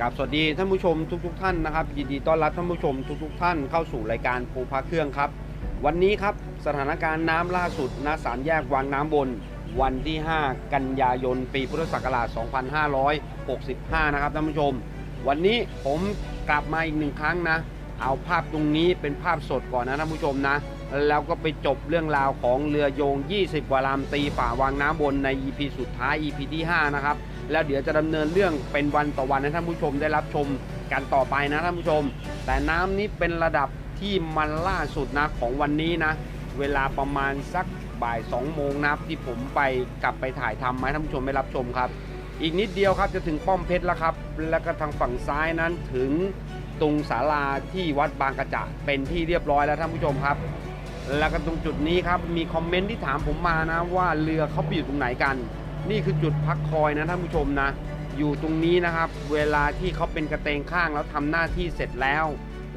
กับสวัสดีท่านผู้ชมทุกๆทท่านนะครับ ยินดีต้อนรับท่านผู้ชมทุกๆทท่านเข้าสู่รายการปูพักเครื่องครับ วันนี้ครับสถานการณ์น้ำล่าสุดณสามแยกวังน้ำบน วันที่ 5 กันยายน ปีพุทธศักราช 2565 นะครับท่านผู้ชม วันนี้ผมกลับมาอีกหนึ่งครั้งนะ เอาภาพตรงนี้เป็นภาพสดก่อนนะท่านผู้ชมนะ แล้วก็ไปจบเรื่องราวของเรือโยง 20 กว่าลำตีฝ่าวังน้ำบนใน EP สุดท้าย EP ที่ 5 นะครับ แล้วเดี๋ยวจะดำเนินเรื่องเป็นวันต่อวันให้ท่านผู้ชมได้รับชมกันต่อไปนะท่านผู้ชม แต่น้ำนี้เป็นระดับที่มันล่าสุดนะของวันนี้นะ เวลาประมาณสักบ่าย2โมงนะครับที่ผมไปกลับไปถ่ายทำมาให้ท่านผู้ชมได้รับชมครับ อีกนิดเดียวครับจะถึงป้อมเพชรแล้วครับ แล้วก็ทางฝั่งซ้ายนั้นถึงตรงศาลาที่วัดบางกระจะเป็นที่เรียบร้อยแล้วท่านผู้ชมครับ แล้วก็ตรงจุดนี้ครับมีคอมเมนต์ที่ถามผมมานะว่าเรือเขาไปอยู่ตรงไหนกัน นี่คือจุดพักคอยนะท่านผู้ชมนะ อยู่ตรงนี้นะครับ เวลาที่เขาเป็นกระเตงข้างแล้วทำหน้าที่เสร็จแล้ว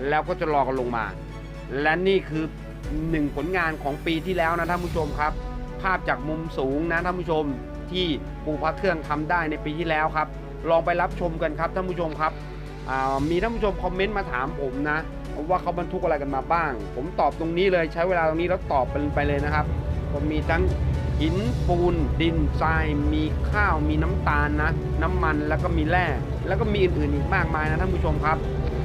แล้วก็จะรอกันลงมา และนี่คือหนึ่งผลงานของปีที่แล้วนะท่านผู้ชมครับ ภาพจากมุมสูงนะท่านผู้ชมที่ปูพักเครื่องทำได้ในปีที่แล้วครับ ลองไปรับชมกันครับท่านผู้ชมครับมีท่านผู้ชมคอมเมนต์มาถามผมนะว่าเขาบรรทุกอะไรกันมาบ้าง ผมตอบตรงนี้เลยใช้เวลาตรงนี้แล้วตอบไปเลยนะครับ ผมมีทั้ง หินปูน ดินทราย มีข้าวมีน้ำตาลนะ น้ำมันแล้วก็มีแร่แล้วก็มีอื่นๆอีกมากมายนะท่านผู้ชมครับ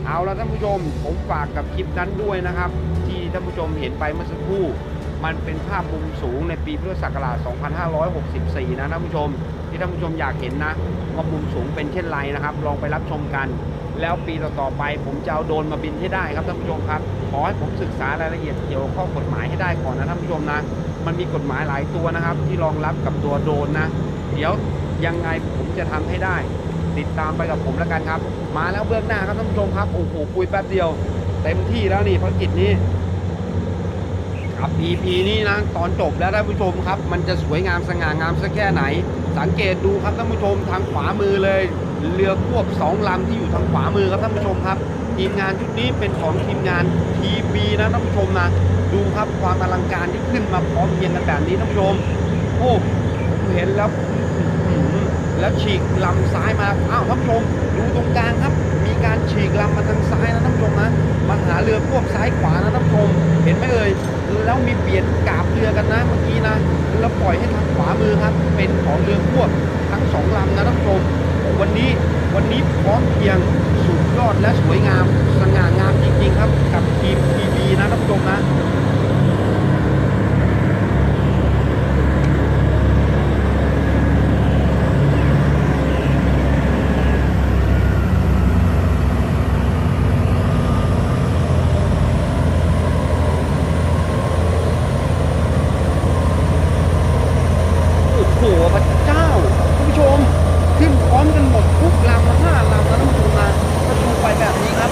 เอาละท่านผู้ชม ผมฝากกับคลิปนั้นด้วยนะครับ ที่ท่านผู้ชมเห็นไปเมื่อสักครู่มันเป็นภาพมุมสูงในปีพุทธศักราช 2564 นะท่านผู้ชม ที่ท่านผู้ชมอยากเห็นนะว่ามุมสูงเป็นเช่นไรนะครับ ลองไปรับชมกัน แล้วปีต่อๆไป ผมจะเอาโดนมาบินให้ได้ครับท่านผู้ชมครับ ขอให้ผมศึกษารายละเอียดเกี่ยวกับข้อกฎหมายให้ได้ก่อนนะท่านผู้ชมนะ มันมีกฎหมายหลายตัวนะครับ ที่รองรับกับตัวโดรนนะ เดี๋ยวยังไงผมจะทำให้ได้ ติดตามไปกับผมแล้วกันครับ มาแล้วเบื้องหน้าครับท่านผู้ชมครับโอ้โหคุยแป๊บเดียว เต็มที่แล้วนี่ภารกิจนี้ครับ EP นี้นะตอนจบแล้วท่านผู้ชมครับ มันจะสวยงามสง่างามสักแค่ไหน สังเกตดูครับท่านผู้ชมทางขวามือเลย เรือควบสองลำที่อยู่ทางขวามือครับท่านผู้ชมครับ ทีมงานชุดนี้เป็นของทีมงาน TB นะท่านผู้ชมนะดูครับความอลังการที่ขึ้นมาพร้อมเพียงกันแบบนี้ท่านผู้ชมโอ้ผมเห็นแล้วแล้วฉีกลำซ้ายมาอ้าวท่านผู้ชมดูตรงกลางครับ มีการฉีกลำมาทางซ้ายนะท่านผู้ชมนะมาหาเรือควบซ้ายขวานะท่านผู้ชมเห็นไหมเอ่ยแล้วมีเปลี่ยนกาบเรือกันนะเมื่อกี้นะแล้วปล่อยให้ทางขวามือครับ เป็นของเรือควบทั้งสองลำนะท่านผู้ชม วันนี้วันนี้พร้อมเพรียงสุดยอดและสวยงาม สง่างามจริงๆครับ กับทีมทีบีนะท่านผู้ชมนะ โอ้โหพระเจ้าท่านผู้ชม ขึ้นพร้อมกันหมดทุกลำนะห้าลำนะท่านผู้ชมนะก็ดูไปแบบนี้ครับ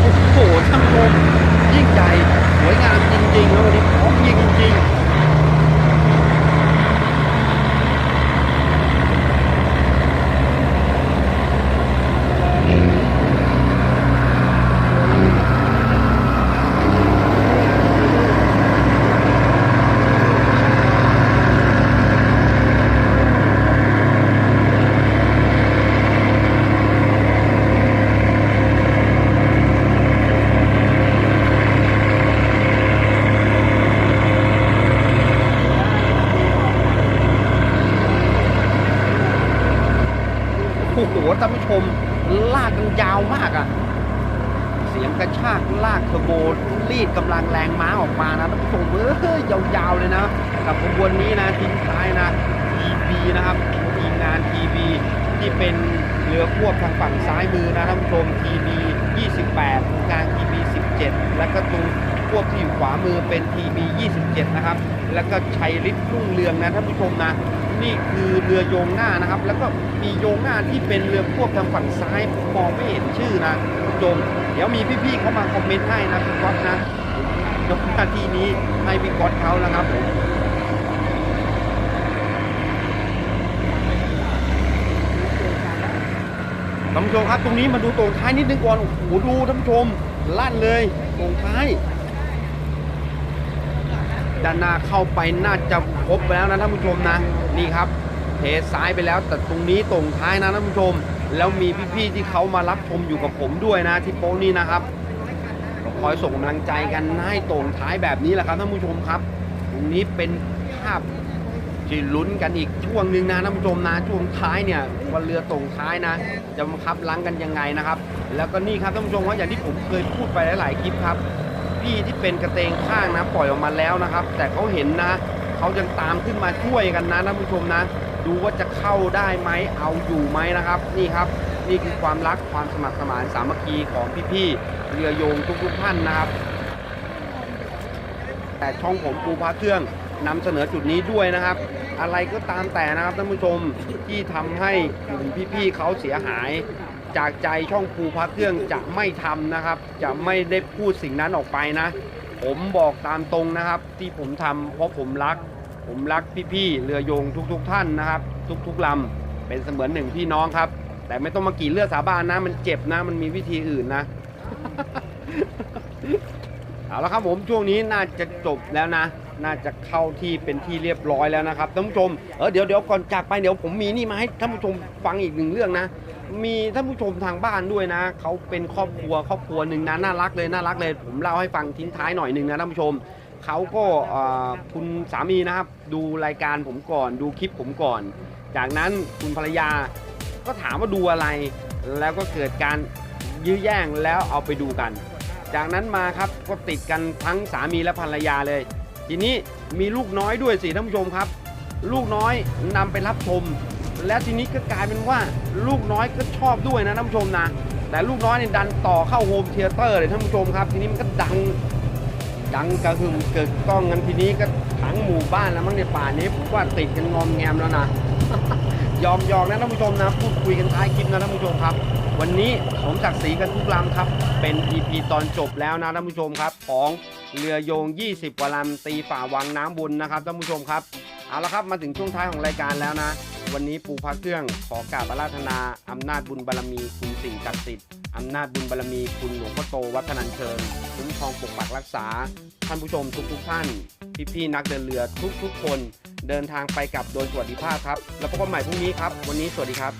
โอ้โหท่านผู้ชมยิ่งใหญ่สวยงามจริงๆแล้ววันนี้พร้อมเพรียงจริงๆ โอ้โห ท่านผู้ชม ลากกันยาวมากอะเสียงกระชากลากเทอร์โบรีดกำลังแรงม้าออกมานะท่านผู้ชมเอ้ยยาวๆเลยนะ กับขบวนนี้นะทิ้งท้ายนะ TB นะครับทีมงาน TB ที่เป็นเรือควบทางฝั่งซ้ายมือนะท่านผู้ชม TB 28กลาง TB 17 แล้วก็ตรงควบที่อยู่ขวามือเป็น TB 27 นะครับ แล้วก็ชัยฤทธิ์รุ่งเรืองนะท่านผู้ชมนะ นี่คือเรือโยงหน้านะครับ แล้วก็มีโยงหน้าที่เป็นเรือควบทางฝั่งซ้ายมองไม่เห็นชื่อนะคุณผู้ชมเดี๋ยวมีพี่ๆเขามาคอมเมนต์ให้นะพี่ก๊อตนะยกหน้าที่นี้ให้พี่ก๊อตเขาแล้วครับผมท่านผู้ชมครับตรงนี้มาดูตรงท้ายนิดนึงก่อนโอ้โหดูท่านผู้ชมลั่นเลยตรงท้าย ด้านหน้าเข้าไปน่าจะครบไปแล้วนะท่านผู้ชมนะนี่ครับเทซ้ายไปแล้วแต่ตรงนี้ตรงท้ายนะท่านผู้ชม แล้วมีพี่ๆที่เขามารับชมอยู่กับผมด้วยนะที่โป๊นี่นะครับคอยส่งกำลังใจกันให้ตรงท้ายแบบนี้แหละครับท่านผู้ชมครับ ตรงนี้เป็นภาพที่ลุ้นกันอีกช่วงหนึ่งนะท่านผู้ชมนะช่วงท้ายเนี่ยว่าเรือตรงท้ายนะ จะบังคับล้างกันยังไงนะครับ แล้วก็นี่ครับท่านผู้ชมว่าอย่างที่ผมเคยพูดไปหลาย ๆ คลิปครับ พี่ที่เป็นกระเตงข้างนะปล่อยออกมาแล้วนะครับ แต่เขาเห็นนะเขายังตามขึ้นมาช่วยกันนะท่านผู้ชมนะ ดูว่าจะเข้าได้ไหมเอาอยู่ไหมนะครับ นี่ครับ นี่คือความรักความสมัครสมานสามัคคีของพี่ๆเรือโยงทุกๆท่านนะครับ แต่ช่องผมปูพาเครื่องนำเสนอจุดนี้ด้วยนะครับ อะไรก็ตามแต่นะครับท่านผู้ชมที่ทำให้กลุ่มพี่ๆเขาเสียหาย จากใจช่องปูพาเครื่องจะไม่ทำนะครับ จะไม่ได้พูดสิ่งนั้นออกไปนะ ผมบอกตามตรงนะครับ ที่ผมทำเพราะผมรัก ผมรักพี่ๆเรือโยงทุกๆท่านนะครับ ทุกๆลำเป็นเสมือนหนึ่งพี่น้องครับ แต่ไม่ต้องมากี่เลือดสาบานนะ มันเจ็บนะ มันมีวิธีอื่นนะเอาละครับผมช่วงนี้น่าจะจบแล้วนะ น่าจะเข้าที่เป็นที่เรียบร้อยแล้วนะครับท่านผู้ชมเออเดี๋ยวเดี๋ยวก่อนจากไปเดี๋ยวผมมีนี่มาให้ท่านผู้ชมฟังอีกหนึ่งเรื่องนะ มีท่านผู้ชมทางบ้านด้วยนะเขาเป็นครอบครัวครอบครัวหนึ่งนะน่ารักเลยน่ารักเลย ผมเล่าให้ฟังทิ้งท้ายหน่อยหนึ่งนะท่านผู้ชมเขาก็คุณสามีนะครับ ดูรายการผมก่อน ดูคลิปผมก่อน จากนั้นคุณภรรยาก็ถามว่าดูอะไร แล้วก็เกิดการยื้อแย่งแล้วเอาไปดูกัน จากนั้นมาครับก็ติดกันทั้งสามีและภรรยาเลย ทีนี้มีลูกน้อยด้วยสิท่านผู้ชมครับ ลูกน้อยนำไปรับชม และทีนี้ก็กลายเป็นว่าลูกน้อยก็ชอบด้วยนะท่านผู้ชมนะแต่ลูกน้อยเนี่ยดันต่อเข้าโฮมเทเตอร์เลยท่านผู้ชมครับ ทีนี้มันก็ดังดังกระหึ่มเกิดกล้องกันทีนี้ก็ทั้งหมู่บ้านแล้วมั้งในป่านี้ผมว่าติดกันงอมแงมแล้วนะยอมยอมนะท่านผู้ชมนะพูดคุยกันท้ายคลิปนะท่านผู้ชมครับ วันนี้ผมจากสีกันทุกลำครับ เป็น EP ตอนจบแล้วนะท่านผู้ชมครับของ เรือโยง 20กว่าลำตีฝ่าวังน้ำบุญนะครับท่านผู้ชมครับ เอาละครับมาถึงช่วงท้ายของรายการแล้วนะ วันนี้ปูพักเครื่องขอกราบอาราธนาอำนาจบุญบารมีคุณสิ่งศักดิ์สิทธิ์อำนาจบุญบารมีคุณหลวงพ่อโตวัฒนันเชิญคุ้มครองปกปักรักษา ท่านผู้ชมทุกๆท่าน พี่ๆนักเดินเรือทุกๆคน เดินทางไปกลับโดยสวัสดิภาพครับ แล้วพบกันใหม่พรุ่งนี้ครับ วันนี้สวัสดีครับ